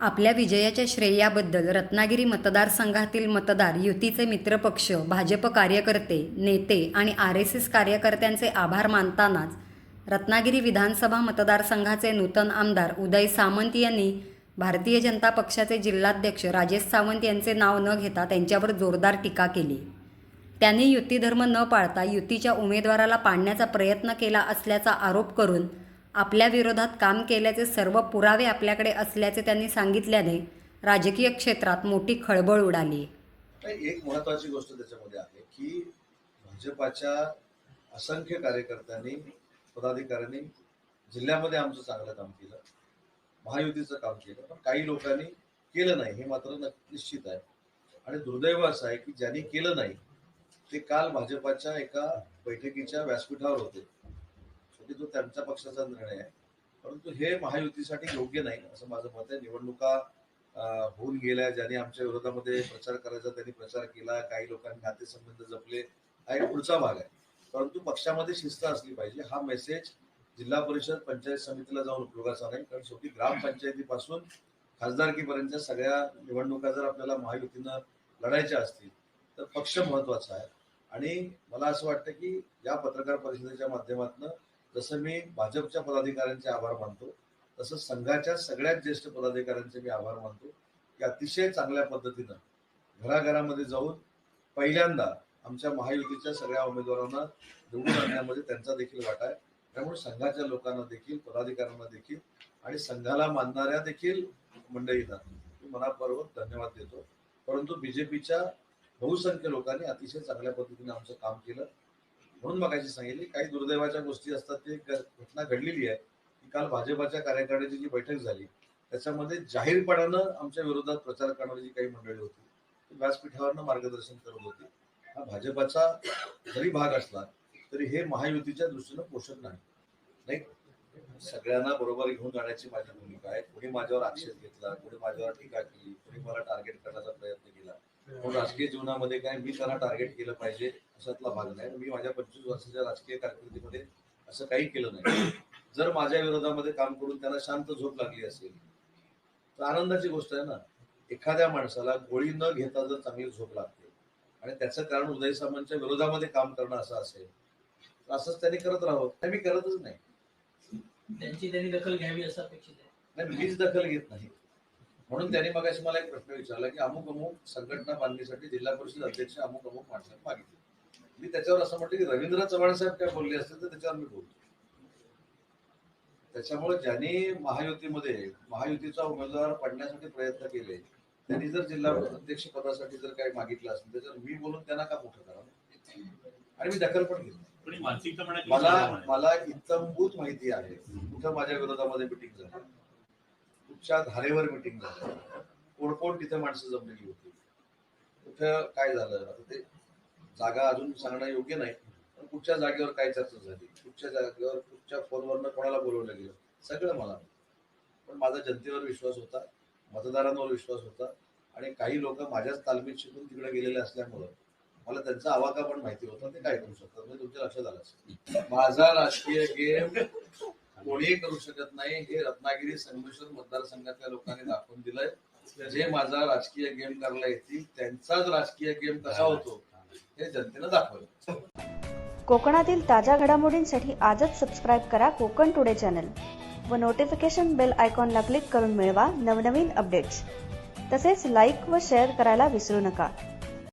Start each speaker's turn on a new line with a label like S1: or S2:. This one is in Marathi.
S1: आपल्या विजयाच्या श्रेयाबद्दल रत्नागिरी मतदारसंघातील मतदार युतीचे मित्रपक्ष भाजप कार्यकर्ते नेते आणि आर एस एस कार्यकर्त्यांचे आभार मानतानाच रत्नागिरी विधानसभा मतदारसंघाचे नूतन आमदार उदय सामंत यांनी भारतीय जनता पक्षाचे जिल्हाध्यक्ष राजेश सावंत यांचे नाव न घेता त्यांच्यावर जोरदार टीका केली. त्यांनी युती धर्म न पाळता युतीच्या उमेदवाराला पाडण्याचा प्रयत्न केला असल्याचा आरोप करून आपल्या विरोधात काम केल्याचे सर्व पुरावे आपल्याकडे असल्याचे त्यांनी सांगितल्याने राजकीय क्षेत्रात मोठी खळबळ उडाली.
S2: एक महत्वाची गोष्ट त्याच्यामध्ये आहे की भाजपाच्या असंख्य कार्यकर्त्यांनी पदाधिकाऱ्यांनी जिल्ह्यामध्ये आमचं चांगलं काम केलं महायुतीचं काम केलं पण काही लोकांनी केलं नाही हे मात्र निश्चित आहे. आणि दुर्दैव असं आहे की ज्यांनी केलं नाही ते काल भाजपाच्या एका बैठकीच्या व्यासपीठावर होते. की तो त्यांच्या पक्षाचा निर्णय आहे. परंतु हे महायुतीसाठी योग्य नाही असं माझं मत आहे. निवडणुका होऊन गेल्या ज्यांनी आमच्या विरोधामध्ये प्रचार करायचा त्यांनी प्रचार केला काही लोकांनी नातेसंबंध जपले हा एक पुढचा भाग आहे. परंतु पक्षामध्ये शिस्त असली पाहिजे. हा मेसेज जिल्हा परिषद पंचायत समितीला जाऊन उपयोगाचा नाही. कारण शेवटी ग्रामपंचायतीपासून खासदारकीपर्यंत सगळ्या निवडणुका जर आपल्याला महायुतीनं लढायच्या असतील तर पक्ष महत्त्वाचा आहे. आणि मला असं वाटतं की या पत्रकार परिषदेच्या माध्यमातून जसं मी भाजपच्या पदाधिकाऱ्यांचे आभार मानतो तसं संघाच्या सगळ्यात ज्येष्ठ पदाधिकाऱ्यांचे मी आभार मानतो की अतिशय चांगल्या पद्धतीनं घराघरामध्ये जाऊन पहिल्यांदा आमच्या महायुतीच्या सगळ्या उमेदवारांना निवडून आणण्यामध्ये त्यांचा देखील वाटा आहे. त्यामुळे संघाच्या लोकांना देखील पदाधिकाऱ्यांना देखील आणि संघाला मानणाऱ्या देखील मंडळींना मी मनापूर्वक धन्यवाद देतो. परंतु बीजेपीच्या बहुसंख्य लोकांनी अतिशय चांगल्या पद्धतीने आमचं काम केलं. म्हणून मगाशी सांगितले काही दुर्दैवाच्या गोष्टी असतात ते घटना घडलेली आहे. की काल भाजपाच्या कार्यकारिणीची जी बैठक झाली त्याच्यामध्ये जाहीरपणानं आमच्या विरोधात प्रचार करणारी जी काही मंडळी होती ती व्यासपीठावरनं मार्गदर्शन करत होती. हा भाजपाचा जरी भाग असला तरी हे महायुतीच्या दृष्टीनं पोषक नाही. नाही सगळ्यांना बरोबर घेऊन जाण्याची माझी भूमिका आहे. कोणी माझ्यावर आक्षेप घेतला कोणी माझ्यावर टीका केली कोणी मला टार्गेट करण्याचा प्रयत्न केला. पण राजकीय जीवनामध्ये काय मी त्यांना टार्गेट केलं पाहिजे अशातला भाग नाही. मी माझ्या पंचवीस वर्षाच्या राजकीय कारकिर्दीमध्ये असं काही केलं नाही. जर माझ्या विरोधामध्ये काम करून त्यांना शांत झोप लागली असेल तर आनंदाची गोष्ट आहे ना. एखाद्या माणसाला गोळी न घेता जर चांगली झोप लागते आणि त्याचं कारण उदय सामंतच्या विरोधामध्ये काम करणं असं असेल तर असंच त्यांनी करत राहावं. मी करतच नाही.
S3: त्यांची त्यांनी दखल घ्यावी असं अपेक्षित आहे.
S2: नाही मीच दखल घेत नाही. म्हणून त्यांनी मग मला एक प्रश्न विचारला की अमुक अमुक संघटना बांधणीसाठी जिल्हा परिषद अध्यक्ष अमुक अमुक माणसाने मागितले. मी त्याच्यावर असं म्हटलं की रवींद्र चव्हाण साहेब काय बोलले असतील तर त्याच्यावर मी बोलतो. त्याच्यामुळे ज्यांनी महायुतीमध्ये महायुतीचा उमेदवार पडण्यासाठी प्रयत्न केले त्यांनी जर जिल्हा अध्यक्ष पदासाठी जर काही मागितलं असेल त्याच्यावर मी बोलून त्यांना का मोठं करावं? आणि मी दखल पण घेतली. मला. मला इत्तमभूत माहिती आहे. कुठं माझ्या विरोधामध्ये मिटिंग झाली? च्या धारेवर मिटिंग झाली. कोण कोण तिथे माणसं जमलेली होती? कुठं काय झालं? आता ते जागा अजून सांगणं योग्य नाही पण कुठच्या जागेवर काय चर्चा झाली? कुठच्या जागेवर कुठच्या फोनवरनं कोणाला बोलवलं गेलं? सगळं मला पण माझा जनतेवर विश्वास होता मतदारांवर विश्वास होता आणि काही लोक माझ्याच तालमीत शिकून तिकडे गेलेले असल्यामुळं मला त्यांचा आवाका पण माहिती होता ते काय करू शकतात? म्हणजे तुमच्या लक्षात आलं असेल. माझा राजकीय गेम कोणीही करू शकत नाही हे रत्नागिरी संगमेश्वर मतदारसंघातल्या लोकांनी दाखवून दिलंय. जे माझा राजकीय गेम करायला येतील त्यांचाच राजकीय गेम कसा होतो हे जनतेनं दाखवलं.
S4: कोकणातील ताज्या घडामोडींसाठी आजच सबस्क्राईब करा कोकण टुडे चॅनल व नोटिफिकेशन बेल आयकॉनला क्लिक करून मिळवा नवनवीन अपडेट्स तसेच लाईक व शेअर करायला विसरू नका.